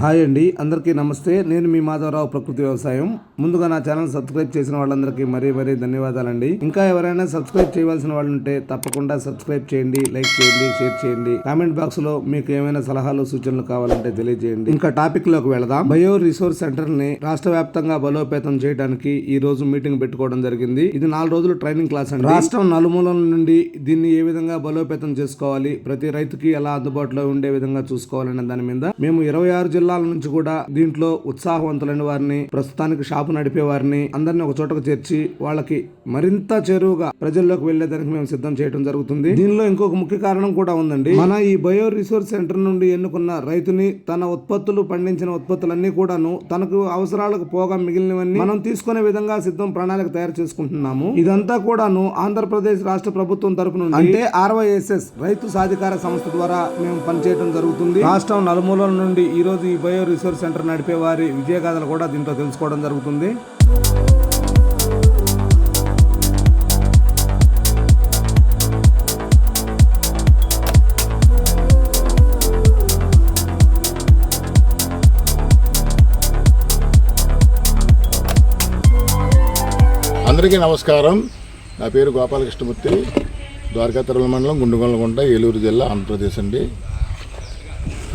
Hi అండి అందరికీ నమస్తే. నేను మీ మాధవరావు ప్రకృతి వ్యవసాయం. ముందుగా నా ఛానల్ సబ్స్క్రైబ్ చేసిన వాళ్ళందరికీ మరీ మరీ ధన్యవాదాలండి. ఇంకా ఎవరైనా సబ్స్క్రైబ్ చేయవలసిన వాళ్ళు ఉంటే తప్పకుండా సబ్స్క్రైబ్ చేయండి లైక్ చేయండి షేర్ చేయండి. కామెంట్ బాక్స్లో మీకు ఏమైనా సలహాలు సూచనలు కావాలంటే తెలియజేయండి. ఇంకా టాపిక్లోకి వెళదాం. బయో రిసోర్స్ సెంటర్ని రాష్ట్ర వ్యాప్తంగా బలోపేతం చేయడానికి ఈ రోజు మీటింగ్ పెట్టుకోవడం జరిగింది. ఇది నాలుగు రోజులు ట్రైనింగ్ క్లాస్ అండి. రాష్ట్రం నలుమూలల నుండి దీన్ని ఏ విధంగా బలోపేతం చేసుకోవాలి ప్రతి రైతుకి ఎలా అందుబాటులో ఉండే విధంగా చూసుకోవాలనే దాని మీద మేము ఇరవై ఆరు జిల్లాల నుంచి కూడా దీంట్లో ఉత్సాహవంతులైన వారిని ప్రస్తుతానికి షాపు నడిపే వారిని అందరిని ఒక చోటకు చేర్చి వాళ్ళకి మరింత చేరువుగా ప్రజల్లోకి వెళ్ళేదానికి మేము సిద్ధం చేయడం జరుగుతుంది. దీనిలో ఇంకొక ముఖ్య కారణం కూడా ఉందండి. మన ఈ బయో రిసోర్స్ సెంటర్ నుండి ఎన్నుకున్న రైతుని తన ఉత్పత్తులు పండించిన ఉత్పత్తులన్నీ కూడాను తనకు అవసరాలకు పోగా మిగిలినవన్నీ మనం తీసుకునే విధంగా సిద్ధం ప్రణాళిక తయారు చేసుకుంటున్నాము. ఇదంతా కూడాను ఆంధ్రప్రదేశ్ రాష్ట్ర ప్రభుత్వం తరపు నుండి అంటే ఆర్వైఎస్ఎస్ రైతు సాధికార సంస్థ ద్వారా మేము పనిచేయడం జరుగుతుంది. రాష్ట్రం నలుమూలల నుండి ఈ రోజు ఈ బయో రిసోర్స్ సెంటర్ నడిపే వారి విజయగాథలు కూడా దీంట్లో తెలుసుకోవడం జరుగుతుంది. అందరికీ నమస్కారం. నా పేరు గోపాలకృష్ణమూర్తి ద్వారకా తిరుమల మండలం గుండుగొండగుంట ఏలూరు జిల్లా ఆంధ్రప్రదేశ్ అండి.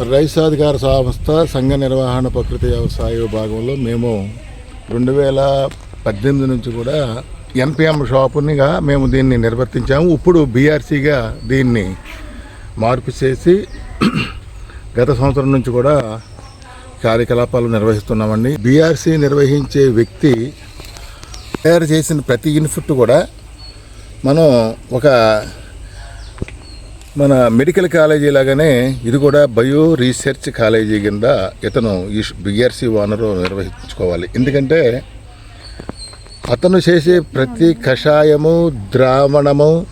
రైసాధికార సంస్థ సంఘ నిర్వహణ ప్రకృతి వ్యవసాయ విభాగంలో మేము రెండు వేల పద్దెనిమిది నుంచి కూడా ఎన్పిఎం షాపునిగా మేము దీన్ని నిర్వర్తించాము. ఇప్పుడు బీఆర్సీగా దీన్ని మార్పు చేసి గత సంవత్సరం నుంచి కూడా కార్యకలాపాలు నిర్వహిస్తున్నామండి. బీఆర్సీ నిర్వహించే వ్యక్తి తయారు చేసిన ప్రతి ఇన్పుట్ కూడా మనం ఒక మన మెడికల్ కాలేజీ లాగానే ఇది కూడా బయో రీసెర్చ్ కాలేజీ కింద ఇతను ఈ బిఆర్సి ఓనరు నిర్వహించుకోవాలి. ఎందుకంటే అతను చేసే ప్రతి కషాయము ద్రావణము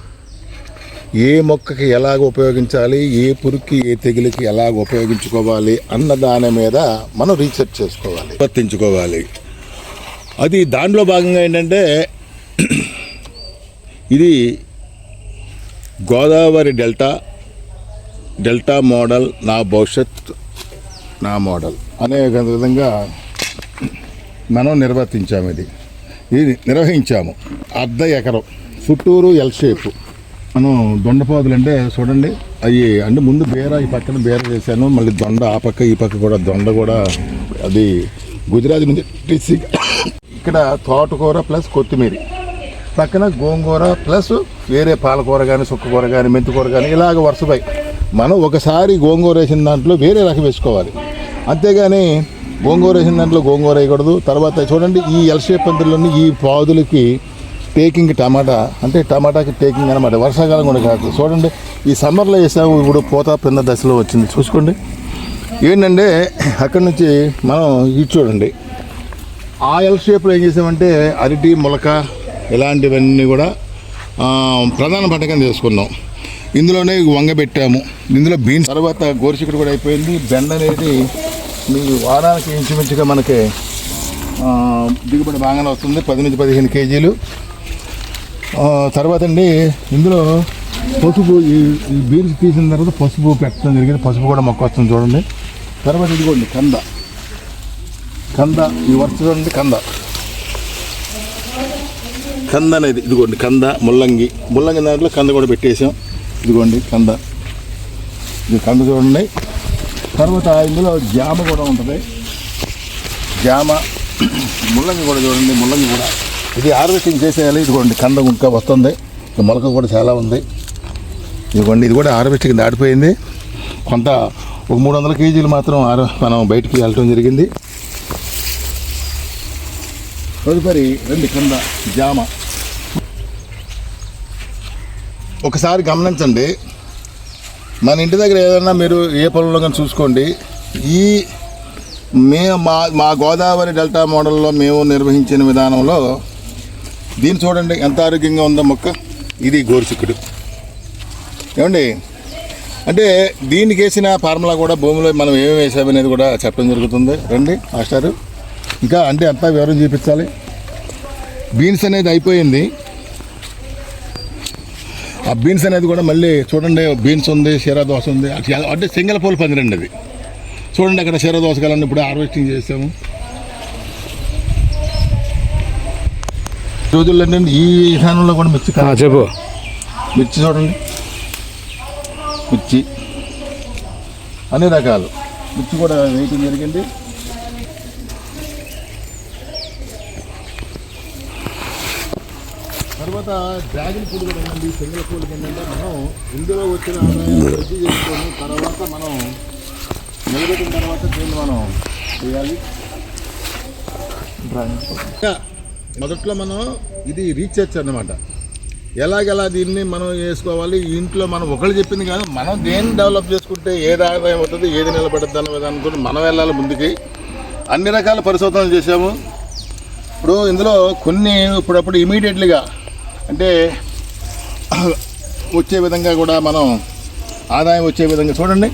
ఏ మొక్కకి ఎలాగ ఉపయోగించాలి ఏ పురుక్కి ఏ తెగులకి ఎలాగ ఉపయోగించుకోవాలి అన్న దాని మీద మనం రీసెర్చ్ చేసుకోవాలి. వర్తించుకోవాలి. అది దాంట్లో భాగంగా ఏంటంటే ఇది గోదావరి డెల్టా డెల్టా మోడల్ నా భవిష్యత్ నా మోడల్. అనే విధంగా మనం నిర్వర్తించాము ఇది. ఇది నిర్వహించాము. అర్ధ ఎకరం. చుట్టూరు ఎల్ షేప్ మనం దొండపాదులు అంటే చూడండి అవి అంటే ముందు బేర ఈ పక్కన బేర చేశాను మళ్ళీ దొండ ఆ పక్క ఈ పక్క కూడా దొండ కూడా అది గుజరాత్ నుంచి ఇక్కడ తోటకూర ప్లస్ కొత్తిమీర. పక్కన గోంగూర ప్లస్ వేరే పాలకూర కానీ సుక్కకూర కానీ మెంతికూర కానీ ఇలాగ వరుసపై మనం ఒకసారి గోంగూర వేసిన దాంట్లో వేరే రకం వేసుకోవాలి. అంతేగాని గోంగూర వేసిన దాంట్లో గోంగూర వేయకూడదు. తర్వాత చూడండి ఈ ఎల్ షేప్ ఈ పాదులకి టేకింగ్ టమాటా అంటే టమాటాకి టేకింగ్ అనమాట వర్షాకాలం కూడా కాదు. చూడండి ఈ సమ్మర్లో వేసాము. ఇప్పుడు పూత పింద దశలో వచ్చింది. చూసుకోండి. ఏంటంటే అక్కడి నుంచి మనం ఇది చూడండి. ఆ ఎల్ షేప్లో ఏం చేసామంటే అరటి మొలక ఇలాంటివన్నీ కూడా ప్రధాన పథకం చేసుకున్నాం. ఇందులోనే వంగ పెట్టాము. ఇందులో బీన్స్ తర్వాత గోరుచిక్కుడు కూడా అయిపోయింది. బెండ అనేది మీ వారానికి ఇంచుమించుగా మనకి దిగుబడి బాగానే వస్తుంది. పది నుంచి పదిహేను కేజీలు. తర్వాత అండి ఇందులో పసుపు ఈ ఈ బీన్స్ తీసిన తర్వాత పసుపు పెట్టడం జరిగింది. పసుపు కూడా మొక్క వస్తుంది చూడండి. తర్వాత ఇదిగోండి కంద. కంద ఈ వరుస చూడండి కంద. కంద అనేది ఇదిగోండి కంద ముల్లంగి. ముల్లంగి దాంట్లో కంద కూడా పెట్టేసాం. ఇదిగోండి కంద. ఇది కంద చూడండి. తర్వాత ఇందులో జామ కూడా ఉంటుంది. జామ ముల్లంగి కూడా చూడండి ముల్లంగి కూడా. ఇది హార్వెస్టింగ్ చేసేయాలి. ఇదిగోండి కంద ఇంకా వస్తుంది. ఈ మొలక కూడా చాలా ఉంది. ఇదిగోండి ఇది కూడా హార్వెస్టింగ్ దాటిపోయింది. కొంత ఒక మూడు వందల కేజీలు మాత్రం ఆరు మనం బయటికి వెళ్ళటం జరిగింది. తదుపరి రెండు కింద జామ. ఒకసారి గమనించండి. మన ఇంటి దగ్గర ఏదైనా మీరు ఏ పనుల్లో కానీ చూసుకోండి. ఈ మే మా మా గోదావరి డెల్టా మోడల్లో మేము నిర్వహించిన విధానంలో దీన్ని చూడండి ఎంత ఆరోగ్యంగా ఉందో మొక్క. ఇది గోరుచిక్కుడు. ఏమండి? అంటే దీనికి వేసిన ఫార్ములా కూడా భూమిలో మనం ఏమి వేసామనేది కూడా చెప్పడం జరుగుతుంది. రండి మాస్టారు. ఇంకా అంటే అంతా వివరం చూపించాలి. బీన్స్ అనేది అయిపోయింది. ఆ బీన్స్ అనేది కూడా మళ్ళీ చూడండి బీన్స్ ఉంది షీరా దోశ ఉంది. అంటే సింగల్ పోల్ పందిరండి అది. చూడండి అక్కడ శర దోసకాయలన్నీ ఇప్పుడు హార్వెస్టింగ్ చేసాము. రోజుల్లో ఏంటంటే ఈ స్థానంలో కూడా మిర్చి చెప్పు. మిర్చి చూడండి. మిర్చి. అన్ని రకాలు. మిర్చి కూడా వేయటం జరిగింది. తర్వాత డ్రాగన్ పూలు కూడా ఉందండి సింగల్ పూలకి ఏంటంటే మనం ఇందులో వచ్చిన ఆదాయం వృద్ధి చేసుకొని తర్వాత మనం నిలబెట్టిన తర్వాత దీన్ని మనం చేయాలి. మొదట్లో మనం ఇది రీసెర్చ్ అన్నమాట. ఎలాగెలా దీన్ని మనం వేసుకోవాలి? ఇంట్లో మనం ఒకళ్ళు చెప్పింది కాదు మనం దేన్ని డెవలప్ చేసుకుంటే ఏది ఆదాయం అవుతుంది ఏది నిలబడుతుంది అన్న అనుకుంటే మనం వెళ్ళాలి ముందుకి. అన్ని రకాల పరిశోధనలు చేసాము ఇప్పుడు ఇందులో కొన్ని ఇప్పుడప్పుడు ఇమీడియట్లీగా అంటే వచ్చే విధంగా కూడా మనం ఆదాయం వచ్చే విధంగా చూడండి.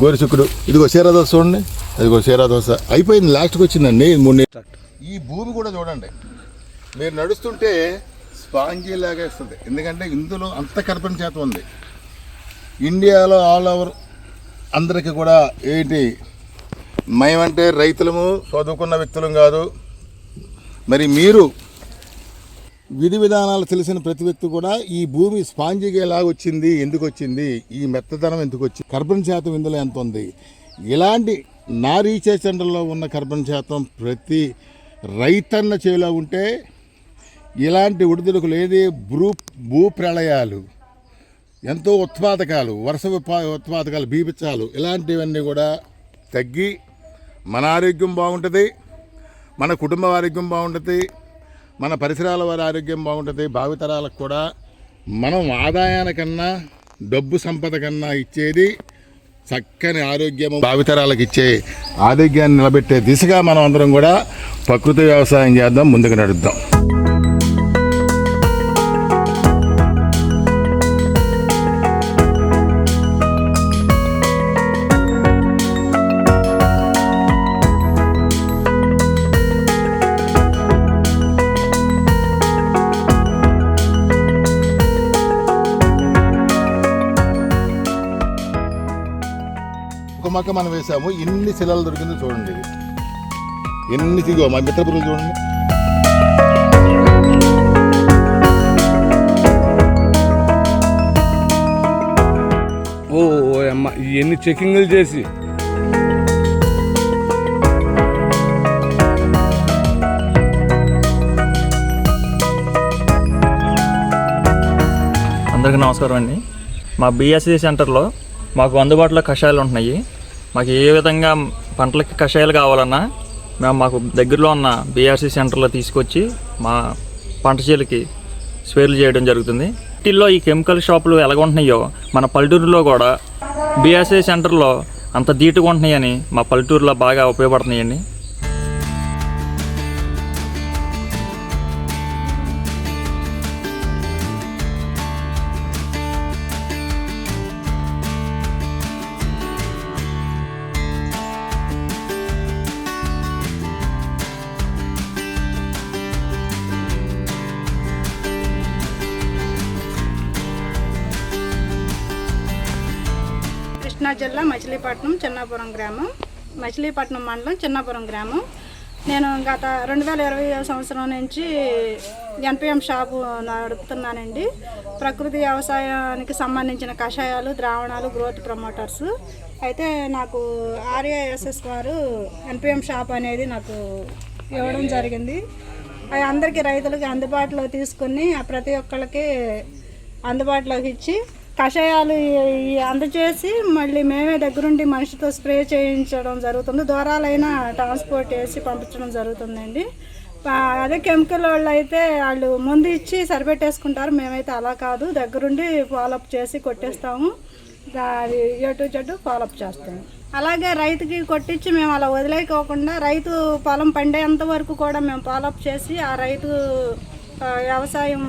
గోరుచుక్కుడు ఇదిగో చీర దోశ చూడండి. అదిగో చీర దోశ అయిపోయింది లాస్ట్కి వచ్చిందండి మూడు ఈ భూమి కూడా చూడండి. మీరు నడుస్తుంటే స్పాంజీ లాగా ఇస్తుంది ఎందుకంటే ఇందులో అంత కర్పణ చేత ఉంది. ఇండియాలో ఆల్ ఓవర్ అందరికీ కూడా ఏంటి మేమంటే రైతులము చదువుకున్న వ్యక్తులం కాదు. మరి మీరు విధి విధానాలు తెలిసిన ప్రతి వ్యక్తి కూడా ఈ భూమి స్పాంజిగా వచ్చింది ఎందుకు వచ్చింది ఈ మెత్తదనం ఎందుకు వచ్చింది కర్బన్ శాతం ఇందులో ఎంత ఉంది? ఇలాంటి నా రీసెర్చ్ సెంటర్లో ఉన్న కర్బన్ శాతం ప్రతి రైతన్న చేలో ఉంటే ఇలాంటి ఉడిదుడుకులు లేని భూ భూ ప్రళయాలు ఎంతో ఉత్పాదకాలు వరుస ఉత్పాదకాలు బీపించాలు ఇలాంటివన్నీ కూడా తగ్గి మన ఆరోగ్యం బాగుంటుంది మన కుటుంబ ఆరోగ్యం బాగుంటుంది మన పరిసరాల వారి ఆరోగ్యం బాగుంటుంది భావితరాలకు కూడా మనం ఆదాయానికన్నా డబ్బు సంపద కన్నా ఇచ్చేది చక్కని ఆరోగ్యము భావితరాలకు ఇచ్చే ఆరోగ్యాన్ని నిలబెట్టే దిశగా మనం అందరం కూడా ప్రకృతి వ్యవసాయం చేద్దాం ముందుకు నడుద్దాం. మొక్క మనం వేసాము ఎన్ని శిలలు దొరికిందో చూడండి. ఎన్ని తిగో మా మిత్ర పురుగులు చూడండి. ఓ ఓ అమ్మ ఎన్ని చెకింగ్లు చేసి. అందరికీ నమస్కారం అండి. మా బిఎస్సి సెంటర్లో మాకు అందుబాటులో కషాయాలు ఉంటున్నాయి. మాకు ఏ విధంగా పంటలకి కషాయాలు కావాలన్నా మేము మాకు దగ్గరలో ఉన్న బీఆర్సీ సెంటర్లో తీసుకొచ్చి మా పంట చేలకి స్పేర్లు చేయడం జరుగుతుంది. వీటిల్లో ఈ కెమికల్ షాపులు ఎలాగుంటున్నాయో మన పల్లెటూరులో కూడా బీఆర్సీ సెంటర్లో అంత ధీటుగా ఉంటున్నాయని మా పల్లెటూరులో బాగా ఉపయోగపడుతున్నాయండి కృష్ణా జిల్లా మచిలీపట్నం చిన్నాపురం గ్రామం. మచిలీపట్నం మండలం చిన్నాపురం గ్రామం. నేను గత రెండు వేల ఇరవై సంవత్సరం నుంచి ఎన్పిఎం షాపు నడుపుతున్నానండి. ప్రకృతి వ్యవసాయానికి సంబంధించిన కషాయాలు ద్రావణాలు గ్రోత్ ప్రమోటర్స్ అయితే నాకు ఆర్ఏఎస్ఎస్ వారు ఎన్పిఎం షాప్ అనేది నాకు ఇవ్వడం జరిగింది. అవి అందరికీ రైతులకి అందుబాటులో తీసుకుని ప్రతి ఒక్కళ్ళకి అందుబాటులోకి ఇచ్చి కషాయాలు అందజేసి అందచేసి మళ్ళీ మేమే దగ్గరుండి మనిషితో స్ప్రే చేయించడం జరుగుతుంది. దూరాలైనా ట్రాన్స్పోర్ట్ చేసి పంపించడం జరుగుతుందండి. అదే కెమికల్ వాళ్ళు అయితే వాళ్ళు ముందు ఇచ్చి సరిపెట్టేసుకుంటారు. మేమైతే అలా కాదు. దగ్గరుండి ఫాలోఅప్ చేసి కొట్టేస్తాము. అది ఎటు చెట్టు ఫాలోఅప్ చేస్తాము. అలాగే రైతుకి కొట్టించి మేము అలా వదిలేకోకుండా రైతు పొలం పండేంత వరకు కూడా మేము ఫాలోఅప్ చేసి ఆ రైతు వ్యవసాయం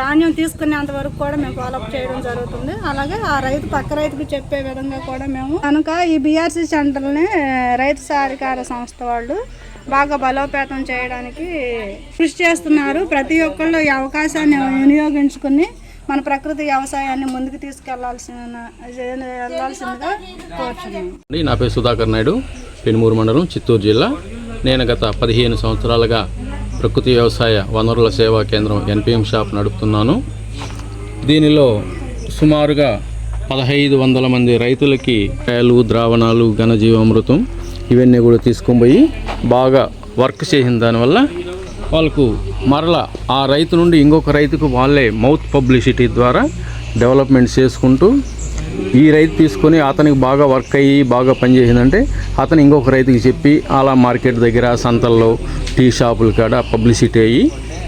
ధాన్యం తీసుకునేంత వరకు కూడా మేము ఫాలోఅప్ చేయడం జరుగుతుంది. అలాగే ఆ రైతు పక్క రైతుకు చెప్పే విధంగా కూడా మేము కనుక ఈ బీఆర్సీ సెంటర్ని రైతు సహకార సంస్థ వాళ్ళు బాగా బలోపేతం చేయడానికి కృషి చేస్తున్నారు. ప్రతి ఒక్కళ్ళు ఈ అవకాశాన్ని వినియోగించుకుని మన ప్రకృతి వ్యవసాయాన్ని ముందుకు తీసుకెళ్ళాల్సిన వెళ్ళాల్సిందిగా కోరుచున్నాను నా పేరు సుధాకర్ నాయుడు. పెనుమూరు మండలం చిత్తూరు జిల్లా. నేను గత పదిహేను సంవత్సరాలుగా ప్రకృతి వ్యవసాయ వనరుల సేవా కేంద్రం ఎన్పిఎం షాప్ నడుపుతున్నాను. దీనిలో సుమారుగా పదహైదు వందల మంది రైతులకి కాయలు ద్రావణాలు ఘనజీవామృతం ఇవన్నీ కూడా తీసుకొని బాగా వర్క్ చేసిన దానివల్ల వాళ్ళకు మరల ఆ రైతు నుండి ఇంకొక రైతుకు వాళ్ళే మౌత్ పబ్లిసిటీ ద్వారా డెవలప్మెంట్ చేసుకుంటూ ఈ రైతు తీసుకొని అతనికి బాగా వర్క్ అయ్యి బాగా పనిచేసిందంటే అతను ఇంకొక రైతుకి చెప్పి అలా మార్కెట్ దగ్గర సంతల్లో టీ షాపుల కాడ పబ్లిసిటీ అయ్యి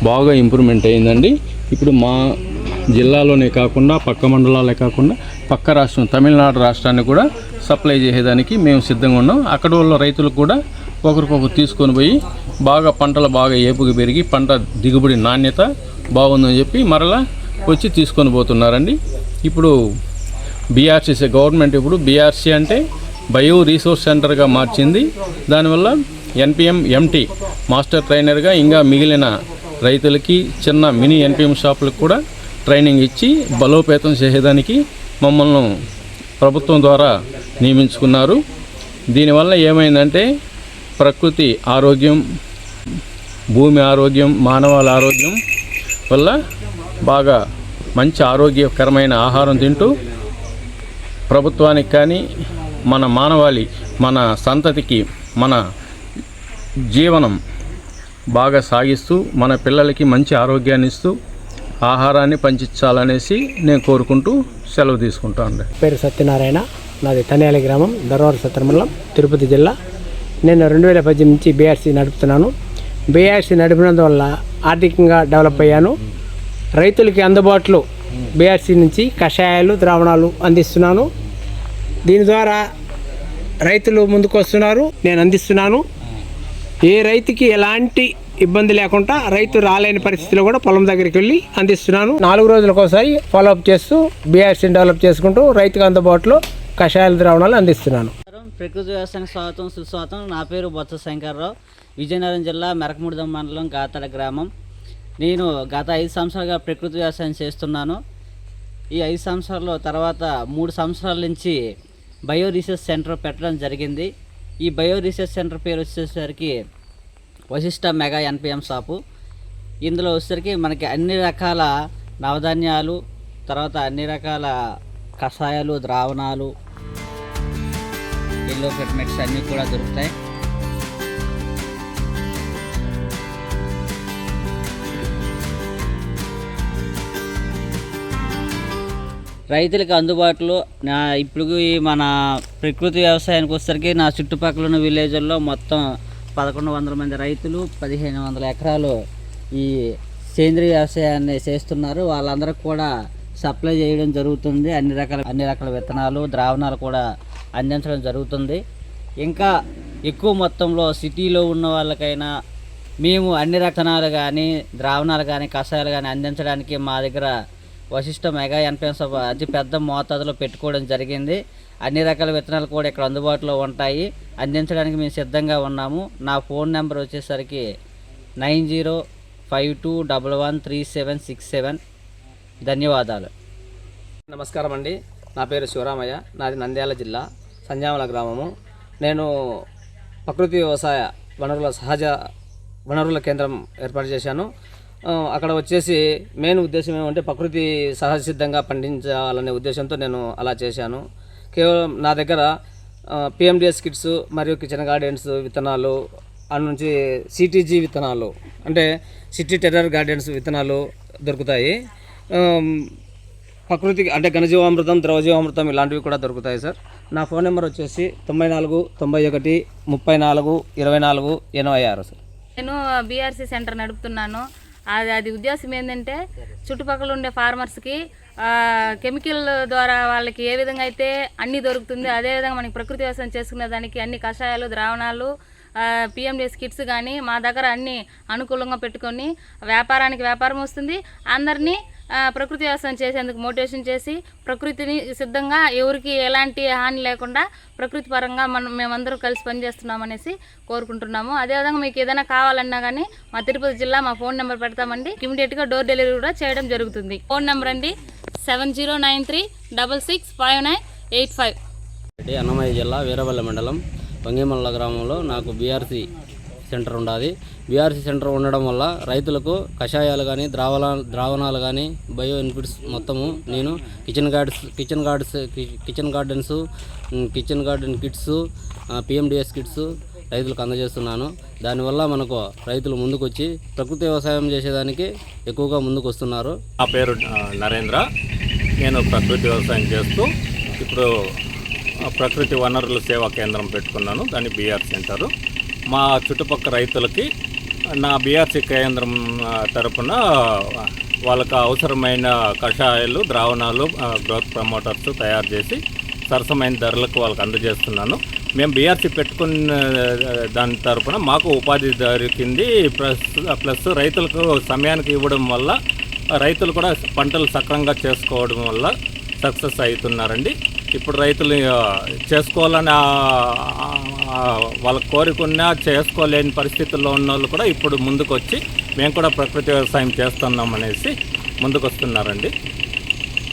బాగా ఇంప్రూవ్మెంట్ అయ్యిందండి. ఇప్పుడు మా జిల్లాలోనే కాకుండా పక్క మండలాలే కాకుండా పక్క రాష్ట్రం తమిళనాడు రాష్ట్రాన్ని కూడా సప్లై చేసేదానికి మేము సిద్ధంగా ఉన్నాం. అక్కడ ఉన్న రైతులు కూడా ఒకరికొకరు తీసుకొని పోయి బాగా పంటలు బాగా ఏపుగా పెరిగి పంట దిగుబడి నాణ్యత బాగుందని చెప్పి మరలా వచ్చి తీసుకొని పోతున్నారండి. ఇప్పుడు బీఆర్సీసీ గవర్నమెంట్ ఇప్పుడు బీఆర్సీ అంటే బయో రీసోర్స్ సెంటర్గా మార్చింది. దానివల్ల ఎన్పిఎం ఎంటీ మాస్టర్ ట్రైనర్గా ఇంకా మిగిలిన రైతులకి చిన్న మినీ ఎన్పిఎం షాపులకు కూడా ట్రైనింగ్ ఇచ్చి బలోపేతం చేసేదానికి మమ్మల్ని ప్రభుత్వం ద్వారా నియమించుకున్నారు. దీనివల్ల ఏమైందంటే ప్రకృతి ఆరోగ్యం భూమి ఆరోగ్యం మానవాల ఆరోగ్యం వల్ల బాగా మంచి ఆరోగ్యకరమైన ఆహారం తింటూ ప్రభుత్వానికి కానీ మన మానవాళి మన సంతతికి మన జీవనం బాగా సాగిస్తూ మన పిల్లలకి మంచి ఆరోగ్యాన్ని ఇస్తూ ఆహారాన్ని పంచించాలనేసి నేను కోరుకుంటూ సెలవు తీసుకుంటాను పేరు సత్యనారాయణ. నాది తనియాలి గ్రామం ధర్వాడ సత్రమండలం తిరుపతి జిల్లా. నేను రెండు వేల పద్దెనిమిది నుంచి బీఆర్సీ నడుపుతున్నాను. బీఆర్సీ నడిపినందువల్ల ఆర్థికంగా డెవలప్ అయ్యాను. రైతులకి అందుబాటులో బీఆర్సీ నుంచి కషాయాలు ద్రావణాలు అందిస్తున్నాను. దీని ద్వారా రైతులు ముందుకు వస్తున్నారు. నేను అందిస్తున్నాను. ఏ రైతుకి ఎలాంటి ఇబ్బంది లేకుండా రైతు రాలేని పరిస్థితిలో కూడా పొలం దగ్గరికి వెళ్ళి అందిస్తున్నాను. నాలుగు రోజులకు ఒకసారి ఫాలోఅప్ చేస్తూ బీఆర్సీని డెవలప్ చేసుకుంటూ రైతుకు అందుబాటులో కషాయాల ద్రావణాలు అందిస్తున్నాను. ప్రకృతి వ్యవసాయానికి స్వాగతం సుస్వాగతం. నా పేరు బొత్స శంకర్రావు. విజయనగరం జిల్లా మెరకముడిదం మండలం గాతడ గ్రామం. నేను గత ఐదు సంవత్సరాలుగా ప్రకృతి వ్యవసాయం చేస్తున్నాను. ఈ ఐదు సంవత్సరాల్లో తర్వాత మూడు సంవత్సరాల నుంచి బయో రీసెర్చ్ సెంటర్ పెట్టడం జరిగింది. ఈ బయో రీసెర్చ్ సెంటర్ పేరు వచ్చేసరికి వశిష్ట మెగా ఎన్పిఎం షాపు. ఇందులో వచ్చేసరికి మనకి అన్ని రకాల నవధాన్యాలు తర్వాత అన్ని రకాల కషాయాలు ద్రావణాలు ఎల్లో ఫిట్మెంట్స్ అన్నీ కూడా దొరుకుతాయి. రైతులకు అందుబాటులో నా ఇప్పుడు ఈ మన ప్రకృతి వ్యవసాయానికి వచ్చేసరికి నా చుట్టుపక్కల ఉన్న విలేజ్ల్లో మొత్తం పదకొండు వందల మంది రైతులు పదిహేను వందల ఎకరాలు ఈ సేంద్రియ వ్యవసాయాన్ని చేస్తున్నారు. వాళ్ళందరికీ కూడా సప్లై చేయడం జరుగుతుంది. అన్ని రకాల అన్ని రకాల విత్తనాలు ద్రావణాలు కూడా అందించడం జరుగుతుంది. ఇంకా ఎక్కువ మొత్తంలో సిటీలో ఉన్న వాళ్ళకైనా మేము అన్ని రకణాలు కానీ ద్రావణాలు కానీ కషాయాలు కానీ అందించడానికి మా దగ్గర వశిష్ట మెగా ఎన్పిఎస్ అతి పెద్ద మోతాదులో పెట్టుకోవడం జరిగింది. అన్ని రకాల విత్తనాలు కూడా ఇక్కడ అందుబాటులో ఉంటాయి. అందించడానికి మేము సిద్ధంగా ఉన్నాము. నా ఫోన్ నెంబర్ వచ్చేసరికి nine zero five two double one three seven six seven. ధన్యవాదాలు. నమస్కారం అండి. నా పేరు శివరామయ్య. నాది నంద్యాల జిల్లా సంజామల గ్రామము. నేను ప్రకృతి వ్యవసాయ వనరుల సహజ వనరుల కేంద్రం ఏర్పాటు చేశాను. అక్కడ వచ్చేసి మెయిన్ ఉద్దేశం ఏమంటే ప్రకృతి సహజసిద్ధంగా పండించాలనే ఉద్దేశంతో నేను అలా చేశాను. కేవలం నా దగ్గర పిఎండిఎస్ కిట్స్ మరియు కిచెన్ గార్డెన్స్ విత్తనాలు అండ్ నుంచి సిటీజీ విత్తనాలు అంటే సిటీ టెర్రర్ గార్డెన్స్ విత్తనాలు దొరుకుతాయి. ప్రకృతికి అంటే ఘనజీవామృతం ద్రవజీవామృతం ఇలాంటివి కూడా దొరుకుతాయి సార్. నా ఫోన్ నెంబర్ వచ్చేసి తొంభై నాలుగు తొంభై ఒకటి ముప్పై నాలుగు ఇరవై నాలుగు ఎనభై ఆరు సార్. నేను బీఆర్సీ సెంటర్ నడుపుతున్నాను అది అది ఉద్దేశం ఏంటంటే చుట్టుపక్కల ఉండే ఫార్మర్స్కి కెమికల్ ద్వారా వాళ్ళకి ఏ విధంగా అయితే అన్నీ దొరుకుతుంది అదేవిధంగా మనకి ప్రకృతి వ్యవసాయం చేసుకునే దానికి అన్ని కషాయాలు ద్రావణాలు పిఎండిఎస్ కిట్స్ కానీ మా దగ్గర అన్ని అనుకూలంగా పెట్టుకొని వ్యాపారానికి వ్యాపారం వస్తుంది. అందరినీ ప్రకృతి వ్యవసాయం చేసేందుకు మోటివేషన్ చేసి ప్రకృతిని సిద్ధంగా ఎవరికి ఎలాంటి హాని లేకుండా ప్రకృతి పరంగా మనం మేమందరం కలిసి పనిచేస్తున్నాం అనేసి కోరుకుంటున్నాము అదేవిధంగా మీకు ఏదైనా కావాలన్నా కానీ మా తిరుపతి జిల్లా మా ఫోన్ నెంబర్ పెడతామండి. ఇమీడియట్గా డోర్ డెలివరీ కూడా చేయడం జరుగుతుంది. ఫోన్ నెంబర్ అండి seven zero nine three double six five nine eight five. Annamayya జిల్లా వీరవల్లి మండలం వంగిమల్ల గ్రామంలో నాకు బీఆర్సీ సెంటర్ ఉండాది. బీఆర్సీ సెంటర్ ఉండడం వల్ల రైతులకు కషాయాలు కానీ ద్రావణ ద్రావణాలు కానీ బయో ఇన్పుట్స్ మొత్తము నేను kitchen guards kitchen guards kitchen gardens kitchen garden kits PMDS kits రైతులకు అందజేస్తున్నాను. దానివల్ల మనకు రైతులు ముందుకొచ్చి ప్రకృతి వ్యవసాయం చేసేదానికి ఎక్కువగా ముందుకు వస్తున్నారు నా పేరు నరేంద్ర. నేను ప్రకృతి వ్యవసాయం చేస్తూ ఇప్పుడు ప్రకృతి వనరుల సేవా కేంద్రం పెట్టుకున్నాను. దాన్ని బీఆర్ సెంటరు. మా చుట్టుపక్కల రైతులకి నా బీఆర్సీ కేంద్రం తరపున వాళ్ళకు అవసరమైన కషాయాలు ద్రావణాలు గ్రోత్ ప్రమోటర్స్ తయారు చేసి సరసమైన ధరలకు వాళ్ళకి అందజేస్తున్నాను. మేము బీఆర్సీ పెట్టుకున్న దాని తరపున మాకు ఉపాధి దొరికింది ప్లస్ ప్లస్ రైతులకు సమయానికి ఇవ్వడం వల్ల రైతులు కూడా పంటలు సక్రమంగా చేసుకోవడం వల్ల సక్సెస్ అవుతున్నారండి. ఇప్పుడు రైతులు చేసుకోవాలని ఆ, ఆ, వాళ్ళ చేసుకోలేని పరిస్థితుల్లో ఉన్న వాళ్ళు కూడా ఇప్పుడు ముందుకు వచ్చి మేము కూడా ప్రకృతి వ్యవసాయం చేస్తున్నాం అనేసి ముందుకు వస్తున్నారండి